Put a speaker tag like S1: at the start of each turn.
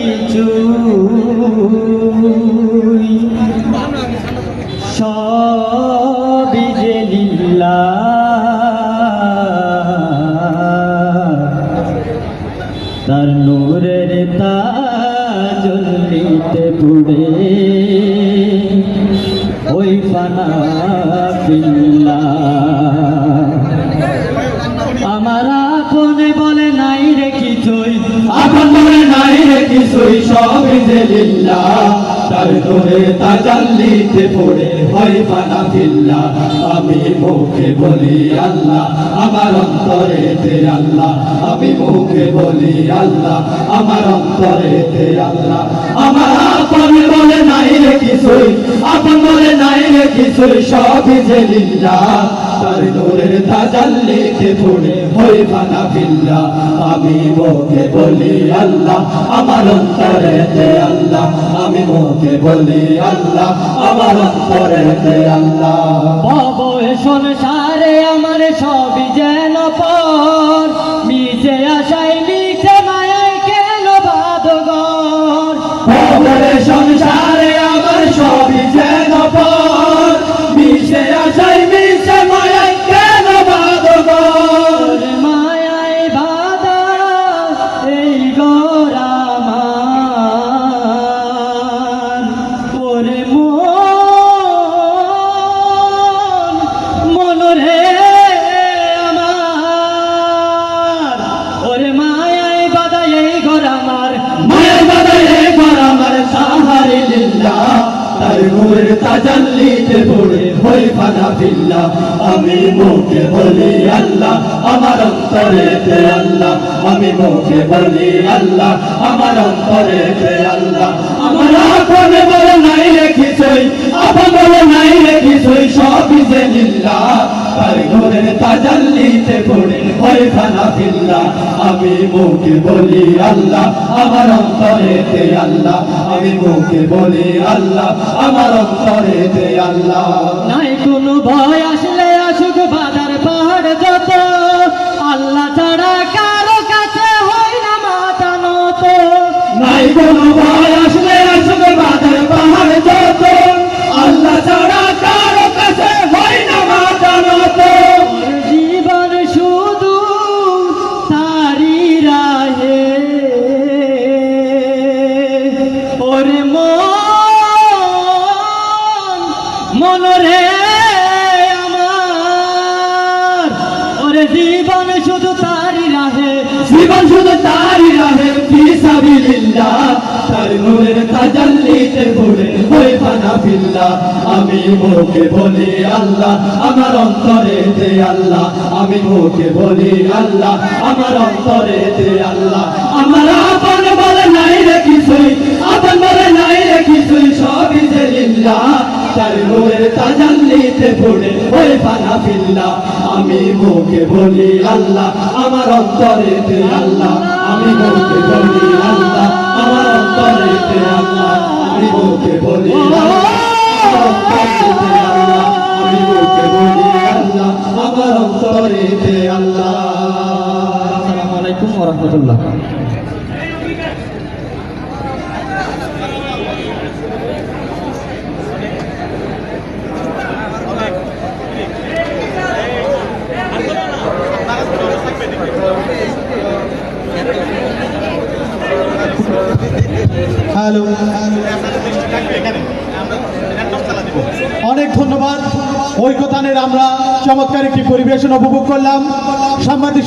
S1: কিছু সবই যে লীলা। তার নূরের তাজলিতে পুড়ে। ওই ফানা পিল্লা কিছুই
S2: সবই যে তার ধরে তাজাল্লিতে পড়ে হয় পানা ফিল্লা আমি মুখে বলি আল্লাহ, আমার অন্তরে তে আল্লাহ। আমি মুখে বলি আল্লাহ, আমার অন্তরে তে আল্লাহ। আমার আপন বলে নাই রে কিছুই, আপন বলে নাই রে কিছুই সবই যে লিল্লা তার ধরে তাজাল্লিতে পড়ে হই ফানা ফিল্লা, আমি মুখে বলি আল্লাহ, আমার অন্তরেতে আল্লাহ, আমি মুখে বলি আল্লাহ, আমার অন্তরে তে আল্লাহ।
S1: বাবা সংসারে আমার সবই যেন পর মিশে আশাই
S2: নূরের তাজাল্লিতে পড়ে হই ফানা ফিল্লা, আমি মুখে বলি আল্লাহ, আমার অন্তরে তে আল্লাহ, আমি মুখে বলি আল্লাহ, আমার অন্তরে তে আল্লাহ। আমার আপনে বলে নাই রেখেছই আপন বলে নাই রেখেছই সবই যে লিল্লা তার নূরের তাজাল্লিতে পড়ে হই ফানা ফিল্লা। আমি মুখে বলি আল্লাহ আমার অন্তরে তে আল্লাহ। আমি মুখে বলি আল্লাহ আমার অন্তরে তে আল্লাহ।
S1: নাই কোনো ভয় আসলে আসুক বাজার পাহাড় যত। আল্লাহ ছাড়া কারও কাছে হয় না মাথা নত।
S2: নাই কোনো ভয়
S1: শুধু
S2: তারই রহে ফি সাবিলিল্লাহ। তার নূরের তাজাল্লিতে পড়ে হয়ে ফানা ফিল্লা আমি মুখে বলি আল্লাহ, আমার অন্তরে দে আল্লাহ। আমি মুখে বলি আল্লাহ, আমার অন্তরে দে আল্লাহ। আমার আপন বলে নাই রে কিছুই, আপন বলে নাই রে কিছুই, সবই যে লিল্লাহ। তার নূরের তাজাল্লিতে পড়ে ফিল্লা। আমি মুখে বলি আল্লাহ, আমার অন্তরে দে আল্লাহ। আমি মুখে বলি আল্লাহ, আমার অন্তরে দে আল্লাহ। আমি মুখে বলি আল্লাহ আমি মুখে বলি আল্লাহ আমার অন্তরে দে আল্লাহ।
S1: আসসালামু আলাইকুম ওয়া রাহমাতুল্লাহ।
S3: অনেক ধন্যবাদ। ঐকতানের আমরা চমৎকার একটি পরিবেশন উপভোগ করলাম। সাংবাদিক